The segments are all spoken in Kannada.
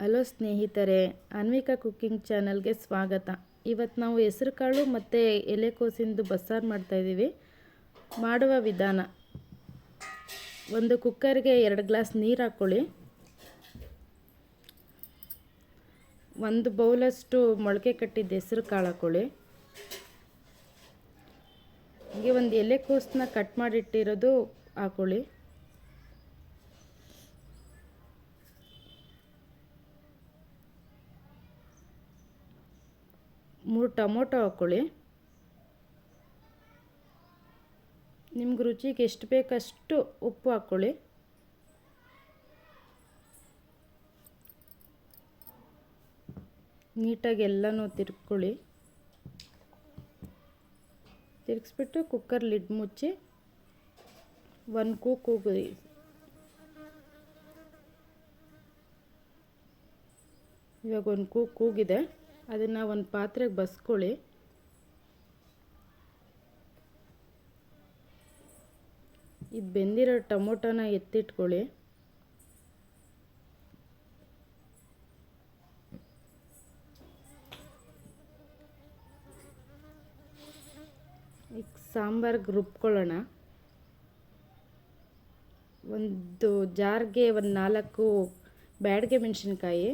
ಹಲೋ ಸ್ನೇಹಿತರೆ ಅನ್ವಿಕಾ ಕುಕ್ಕಿಂಗ್ ಚಾನಲ್ಗೆ ಸ್ವಾಗತ. ಇವತ್ತು ನಾವು ಹೆಸರು ಕಾಳು ಮತ್ತು ಎಲೆಕೋಸಿಂದು ಬಸ್ಸಾರು ಮಾಡ್ತಾಯಿದ್ದೀವಿ ಮಾಡುವ ವಿಧಾನ. ಒಂದು ಕುಕ್ಕರ್ಗೆ ಎರಡು ಗ್ಲಾಸ್ ನೀರು ಹಾಕ್ಕೊಳ್ಳಿ ಒಂದು ಬೌಲಷ್ಟು ಮೊಳಕೆ ಕಟ್ಟಿದ್ದ ಹೆಸರು ಕಾಳು ಹಾಕ್ಕೊಳ್ಳಿ ಹೀಗೆ ಒಂದು ಎಲೆಕೋಸನ್ನ ಕಟ್ ಮಾಡಿಟ್ಟಿರೋದು ಹಾಕ್ಕೊಳ್ಳಿ ಮೂರು ಟೊಮೊಟೊ ಹಾಕ್ಕೊಳ್ಳಿ ನಿಮ್ಗೆ ರುಚಿಗೆ ಎಷ್ಟು ಬೇಕಷ್ಟು ಉಪ್ಪು ಹಾಕ್ಕೊಳ್ಳಿ ನೀಟಾಗಿ ಎಲ್ಲನೂ ತಿರ್ಕೊಳ್ಳಿ. ತಿರ್ಗಿಸ್ಬಿಟ್ಟು ಕುಕ್ಕರ್ ಲಿಡ್ ಮುಚ್ಚಿ ಒಂದು ಕೂಗು ಕೂಗಿ ಇವಾಗ ಒಂದು ಕೂಗು ಕೂಗಿದೆ ಅದನ್ನು ಒಂದು ಪಾತ್ರೆಗೆ ಬಸ್ಕೊಳ್ಳಿ. ಇದು ಬೆಂದಿರೋ ಟೊಮೊಟೊನ ಎತ್ತಿಟ್ಕೊಳ್ಳಿ. ಈಗ ಸಾಂಬಾರ್ಗೆ ರುಬ್ಕೊಳ್ಳೋಣ. ಒಂದು ಜಾರ್ಗೆ ಒಂದು ನಾಲ್ಕು ಬ್ಯಾಡಗೆ ಮೆಣಸಿನ್ಕಾಯಿ,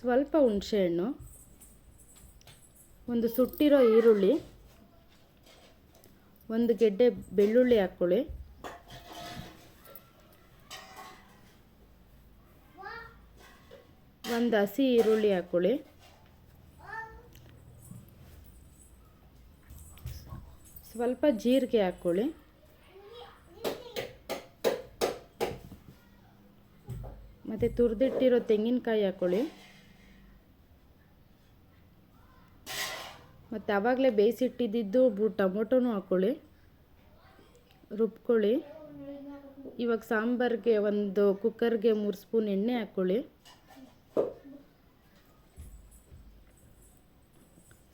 ಸ್ವಲ್ಪ ಹುಣಸೆಹಣ್ಣು ಒಂದು ಸುಟ್ಟಿರೋ ಈರುಳ್ಳಿ, ಒಂದು ಗೆಡ್ಡೆ ಬೆಳ್ಳುಳ್ಳಿ ಹಾಕ್ಕೊಳ್ಳಿ. ಒಂದು ಹಸಿ ಈರುಳ್ಳಿ ಹಾಕ್ಕೊಳ್ಳಿ. ಸ್ವಲ್ಪ ಜೀರಿಗೆ ಹಾಕ್ಕೊಳ್ಳಿ. ಮತ್ತು ತುರಿದಿಟ್ಟಿರೋ ತೆಂಗಿನಕಾಯಿ ಹಾಕ್ಕೊಳ್ಳಿ. ಮತ್ತು ಆವಾಗಲೇ ಬೇಯಿಸಿಟ್ಟಿದ್ದು ಟೊಮೊಟೊನೂ ಹಾಕ್ಕೊಳ್ಳಿ ರುಬ್ಕೊಳ್ಳಿ. ಇವಾಗ ಸಾಂಬಾರಿಗೆ ಒಂದು ಕುಕ್ಕರ್ಗೆ ಮೂರು ಸ್ಪೂನ್ ಎಣ್ಣೆ ಹಾಕ್ಕೊಳ್ಳಿ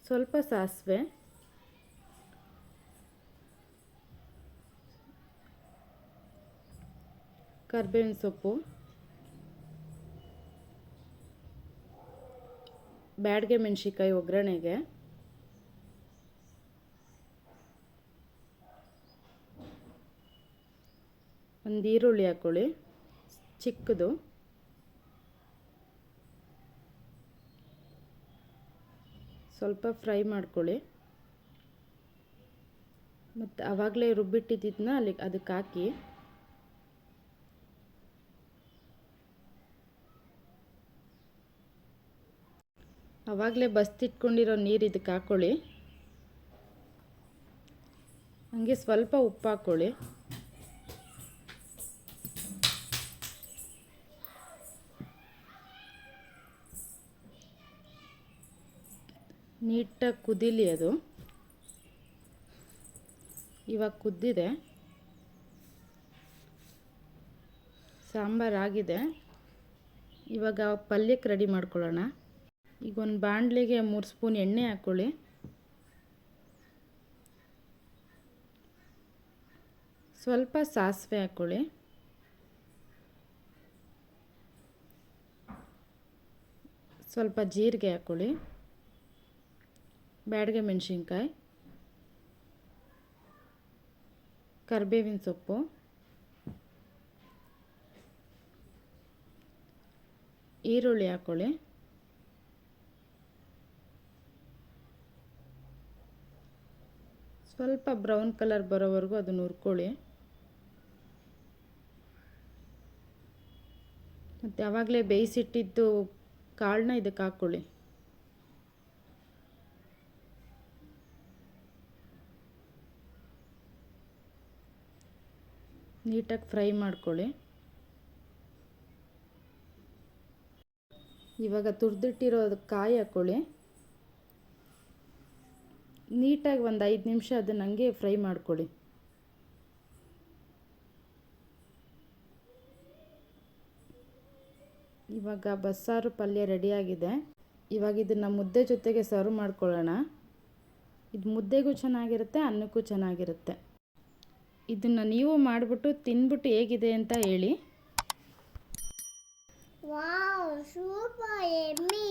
ಸ್ವಲ್ಪ ಸಾಸಿವೆ. ಕರ್ಬೇವಿನ ಸೊಪ್ಪು. ಬ್ಯಾಡ್ಗೆ ಮೆಣಸಿಕಾಯಿ ಒಗ್ಗರಣೆಗೆ. ಒಂದು ಈರುಳ್ಳಿ ಹಾಕ್ಕೊಳ್ಳಿ ಚಿಕ್ಕದು. ಸ್ವಲ್ಪ ಫ್ರೈ ಮಾಡ್ಕೊಳ್ಳಿ. ಮತ್ತು ಆವಾಗಲೇ ರುಬ್ಬಿಟ್ಟಿದ್ದನ್ನ ಅಲ್ಲಿ ಅದಕ್ಕೆ ಹಾಕಿ. ಆವಾಗಲೇ ಬಸ್ತಿಟ್ಕೊಂಡಿರೋ ನೀರು ಇದಕ್ಕೆ ಹಾಕ್ಕೊಳ್ಳಿ ಹಾಗೆ ಸ್ವಲ್ಪ ಉಪ್ಪು ಹಾಕ್ಕೊಳ್ಳಿ ನೀಟಾಗಿ ಕುದೀಲಿ ಅದು. ಇವಾಗ ಕುದ್ದಿದೆ. ಸಾಂಬಾರು ಆಗಿದೆ. ಇವಾಗ ಪಲ್ಯಕ್ಕೆ ರೆಡಿ ಮಾಡ್ಕೊಳ್ಳೋಣ. ಈಗ ಒಂದು ಬಾಣಲಿಗೆ ಮೂರು ಸ್ಪೂನ್ ಎಣ್ಣೆ ಹಾಕ್ಕೊಳ್ಳಿ ಸ್ವಲ್ಪ ಸಾಸಿವೆ ಹಾಕ್ಕೊಳ್ಳಿ ಸ್ವಲ್ಪ ಜೀರಿಗೆ ಹಾಕ್ಕೊಳ್ಳಿ ಬ್ಯಾಡಗೆ ಮೆಣಸಿನ್ಕಾಯಿ. ಕರಿಬೇವಿನ ಸೊಪ್ಪು. ಈರುಳ್ಳಿ ಹಾಕ್ಕೊಳ್ಳಿ ಸ್ವಲ್ಪ ಬ್ರೌನ್ ಕಲರ್ ಬರೋವರೆಗೂ ಅದನ್ನು ಹುರ್ಕೊಳ್ಳಿ. ಮತ್ತು ಯಾವಾಗಲೇ ಬೇಯಿಸಿಟ್ಟಿದ್ದು ಕಾಳನ್ನ ಇದಕ್ಕೆ ಹಾಕ್ಕೊಳ್ಳಿ ನೀಟಾಗಿ ಫ್ರೈ ಮಾಡ್ಕೊಳ್ಳಿ. ಇವಾಗ ತುರಿದಿಟ್ಟಿರೋ ಕಾಯಿ ಹಾಕ್ಕೊಳ್ಳಿ ನೀಟಾಗಿ ಒಂದು ಐದು ನಿಮಿಷ ಅದನ್ನು ಹಂಗೆ ಫ್ರೈ ಮಾಡ್ಕೊಳ್ಳಿ. ಇವಾಗ ಬಸ್ಸಾರು ಪಲ್ಯ ರೆಡಿಯಾಗಿದೆ. ಇವಾಗ ಇದನ್ನು ಮುದ್ದೆ ಜೊತೆಗೆ ಸರ್ವ್ ಮಾಡ್ಕೊಳ್ಳೋಣ. ಇದು ಮುದ್ದೆಗೂ ಚೆನ್ನಾಗಿರುತ್ತೆ, ಅನ್ನಕ್ಕೂ ಚೆನ್ನಾಗಿರುತ್ತೆ. ಇದನ್ನು ನೀವು ಮಾಡಿಬಿಟ್ಟು ತಿನ್ಬಿಟ್ಟು ಹೇಗಿದೆ ಅಂತ ಹೇಳಿ. ವಾವ್ ಸೂಪರ್ ಎಮ್ಮಿ.